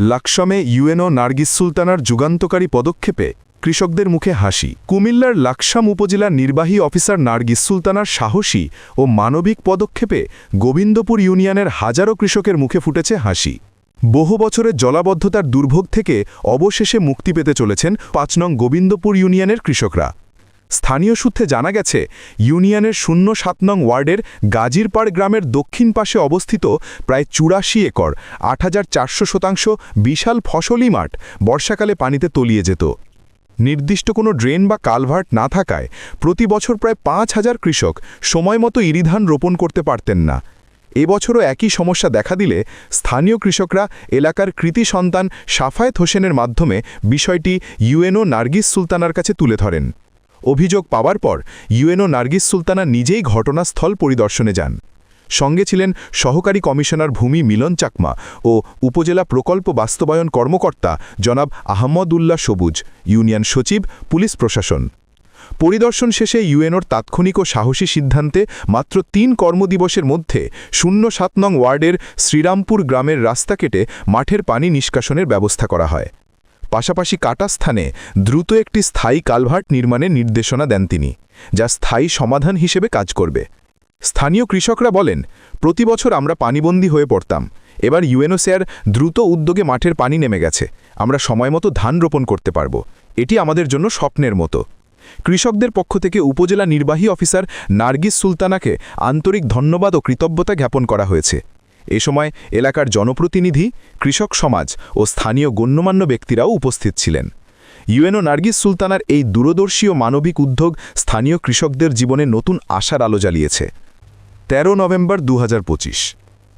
লাকসমে UNO Nargis সুলতানার যুগান্তকারী পদক্ষেপে কৃষকদের মুখে হাসি। কুমিল্লার লাকসাম উপজেলার নির্বাহী অফিসার নার্গিস সুলতানার সাহসী ও মানবিক পদক্ষেপে গোবিন্দপুর ইউনিয়নের হাজারো কৃষকের মুখে ফুটেছে হাসি। বহু বছরের জলাবদ্ধতার দুর্ভোগ থেকে অবশেষে মুক্তি পেতে চলেছেন পাঁচ নং গোবিন্দপুর ইউনিয়নের কৃষকরা। স্থানীয় সূত্রে জানা গেছে, ইউনিয়নের শূন্য সাত নং ওয়ার্ডের গাজীরপাড় গ্রামের দক্ষিণ পাশে অবস্থিত প্রায় চুরাশি একর, আট হাজার চারশো শতাংশ বিশাল ফসলি মাঠ বর্ষাকালে পানিতে তলিয়ে যেত। নির্দিষ্ট কোনো ড্রেন বা কালভার্ট না থাকায় প্রতি বছর প্রায় পাঁচ হাজার কৃষক সময়মতো ইরিধান রোপণ করতে পারতেন না। এবছরও একই সমস্যা দেখা দিলে স্থানীয় কৃষকরা এলাকার কৃতি সন্তান সাফায়েত হোসেনের মাধ্যমে বিষয়টি ইউএনও নার্গিস সুলতানার কাছে তুলে ধরেন। অভিযোগ পাওয়ার পর ইউএনও নার্গিস সুলতানা নিজেই ঘটনাস্থল পরিদর্শনে যান। সঙ্গে ছিলেন সহকারী কমিশনার ভূমি মিলন চাকমা ও উপজেলা প্রকল্প বাস্তবায়ন কর্মকর্তা জনাব আহমদুল্লাহ সবুজ, ইউনিয়ন সচিব, পুলিশ প্রশাসন। পরিদর্শন শেষে ইউএনওর তাৎক্ষণিক ও সাহসী সিদ্ধান্তে মাত্র তিন কর্মদিবসের মধ্যে শূন্য সাত নং ওয়ার্ডের শ্রীরামপুর গ্রামের রাস্তা কেটে মাঠের পানি নিষ্কাশনের ব্যবস্থা করা হয়। পাশাপাশি কাটা স্থানে দ্রুত একটি স্থায়ী কালভার্ট নির্মাণের নির্দেশনা দেন তিনি, যা স্থায়ী সমাধান হিসেবে কাজ করবে। স্থানীয় কৃষকরা বলেন, প্রতি বছর আমরা পানিবন্দী হয়ে পড়তাম। এবার ইউএনওসিআর দ্রুত উদ্যোগে মাঠের পানি নেমে গেছে। আমরা সময়মতো ধান রোপণ করতে পারব। এটি আমাদের জন্য স্বপ্নের মতো। কৃষকদের পক্ষ থেকে উপজেলা নির্বাহী অফিসার নার্গিস সুলতানাকে আন্তরিক ধন্যবাদ ও কৃতজ্ঞতা জ্ঞাপন করা হয়েছে। এ সময় এলাকার জনপ্রতিনিধি, কৃষক সমাজ ও স্থানীয় গণ্যমান্য ব্যক্তিরাও উপস্থিত ছিলেন। ইউএনও নার্গিস সুলতানার এই দূরদর্শী ও মানবিক উদ্যোগ স্থানীয় কৃষকদের জীবনে নতুন আশার আলো জ্বালিয়েছে। তেরো নভেম্বর দু হাজার পঁচিশ।